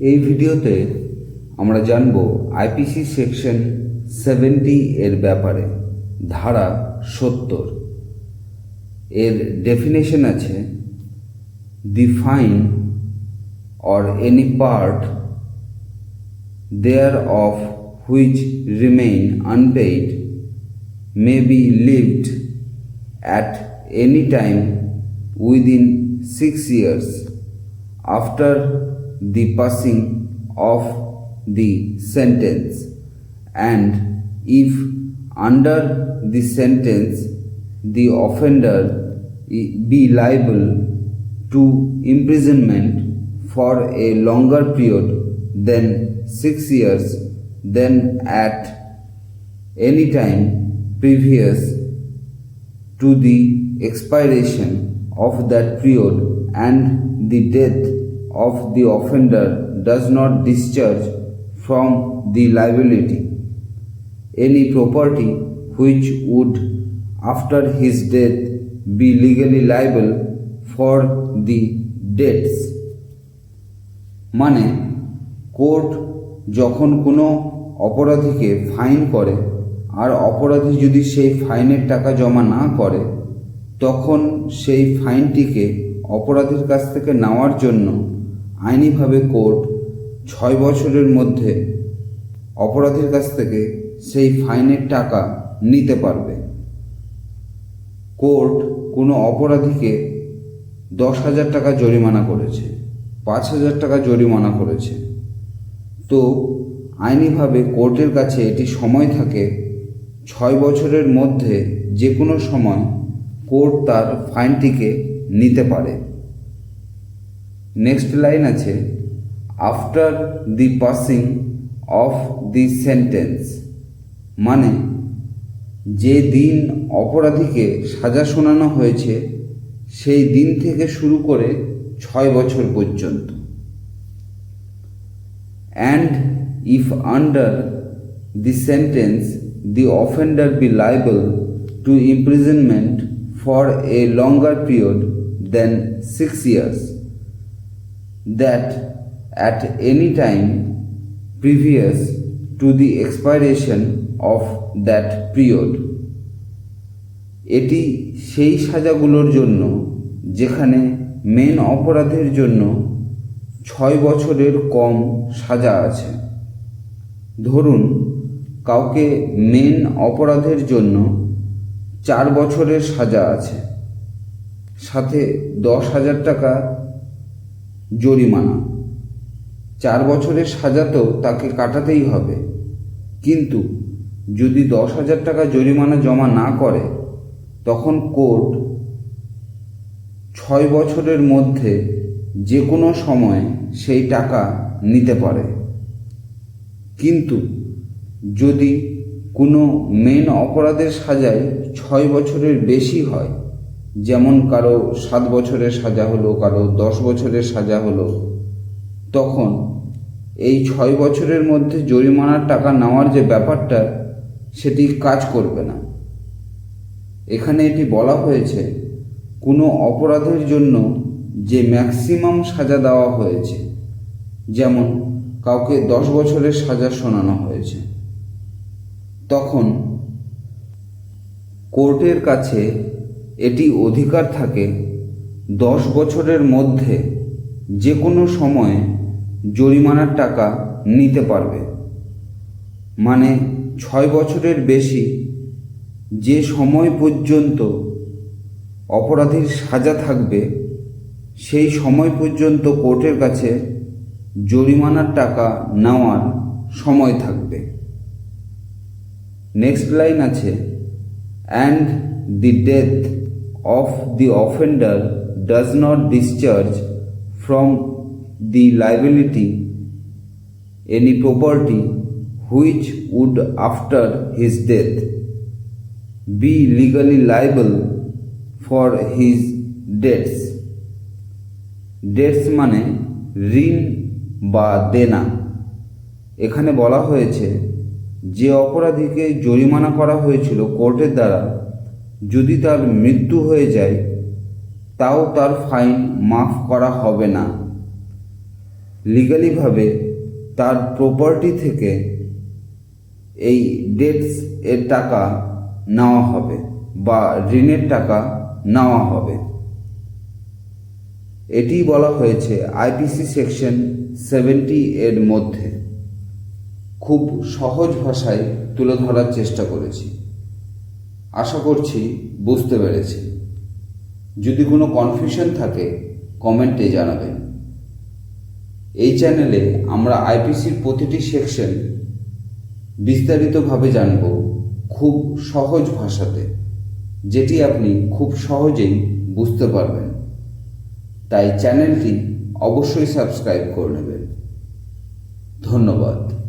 এই ভিডিওতে আমরা জানব আইপিসি সেকশন সেভেন্টি এর ব্যাপারে, ধারা সত্তর। এর ডেফিনেশন আছে the fine or any part thereof which remain unpaid may be levied at any time within six years after the passing of the sentence. And if under the sentence the offender be liable to imprisonment for a longer period than six years then at any time previous to the expiration of that period and the death of the offender does not discharge from the liability any property which would after his death be legally liable for the debts মানে court যখন কোনো অপরাধীকে fine করে আর অপরাধী যদি সেই ফাইনের টাকা জমা না করে তখন সেই ফাইনটিকে অপরাধীর কাছ থেকে নেওয়ার জন্য আইনিভাবে কোর্ট ছয় বছরের মধ্যে অপরাধীর কাছ থেকে সেই ফাইনের টাকা নিতে পারবে। কোর্ট কোনো অপরাধীকে দশ হাজার টাকা জরিমানা করেছে, পাঁচ হাজার টাকা জরিমানা করেছে। তো আইনিভাবে কোর্টের কাছে এটি সময় থাকে ছয় বছরের মধ্যে যে কোনো সময় কোর্ট তার ফাইনটিকে নিতে পারে। নেক্সট লাইন আছে after the passing of the sentence মানে যে দিন অপরাধীকে সাজা শোনানো হয়েছে, সেই দিন থেকে শুরু করে ছয় বছর পর্যন্ত। And if under the sentence the offender be liable to imprisonment for a longer period than six years that at any time previous to the expiration of that period. এটি সেই সাজাগুলোর জন্য যেখানে মেন অপরাধের জন্য ছয় বছরের কম সাজা আছে। ধরুন, কাউকে মেন অপরাধের জন্য চার বছরের সাজা আছে। সাথে দশ হাজার টাকা জরিমানা। চার বছরের সাজা তো তাকে কাটাতেই হবে। কিন্তু যদি দশ হাজার টাকা জরিমানা জমা না করে, তখন কোর্ট ছয় বছরের মধ্যে যে কোনো সময় সেই টাকা নিতে পারে। কিন্তু যদি কোনো মেন অপরাধের সাজায় ছয় বছরের বেশি হয় যেমন কারও সাত বছরের সাজা হলো, কারও দশ বছরের সাজা হলো, তখন এই ছয় বছরের মধ্যে জরিমানার টাকা নেওয়ার যে ব্যাপারটা, সেটি কাজ করবে না। এখানে এটি বলা হয়েছে, কোনো অপরাধের জন্য যে ম্যাক্সিমাম সাজা দেওয়া হয়েছে, যেমন কাউকে দশ বছরের সাজা শোনানো হয়েছে, তখন কোর্টের কাছে এটি অধিকার থাকে দশ বছরের মধ্যে যে কোনো সময়ে জরিমানার টাকা নিতে পারবে। মানে ছয় বছরের বেশি যে সময় পর্যন্ত অপরাধীর সাজা থাকবে, সেই সময় পর্যন্ত কোর্টের কাছে জরিমানার টাকা নেওয়ার সময় থাকবে। নেক্সট লাইন আছে and the death of the offender does not discharge from the liability any property which would after his death be legally liable for his debts. Debts মানে ঋণ বা দেনা। এখানে বলা হয়েছে, যে অপরাধীকে জরিমানা করা হয়েছিল কোর্টের দ্বারা যদি তার মৃত্যু হয়ে যায়, তাও তার ফাইন মাফ করা হবে না। লিগালিভাবে তার প্রপার্টি থেকে এই ডেটস এর টাকা নেওয়া হবে বা ঋণের টাকা নেওয়া হবে। এটি বলা হয়েছে আইপিসি সেকশন সেভেন্টি এর মধ্যে। খুব সহজ ভাষায় তুলে ধরার চেষ্টা করেছি। আশা করছি বুঝতে পেরেছি। যদি কোনো কনফিউশন থাকে কমেন্টে জানাবেন। এই চ্যানেলে আমরা আইপিসির প্রতিটি সেকশন বিস্তারিতভাবে জানব খুব সহজ ভাষাতে, যেটি আপনি খুব সহজেই বুঝতে পারবেন। তাই চ্যানেলটি অবশ্যই সাবস্ক্রাইব করে নেবেন। ধন্যবাদ।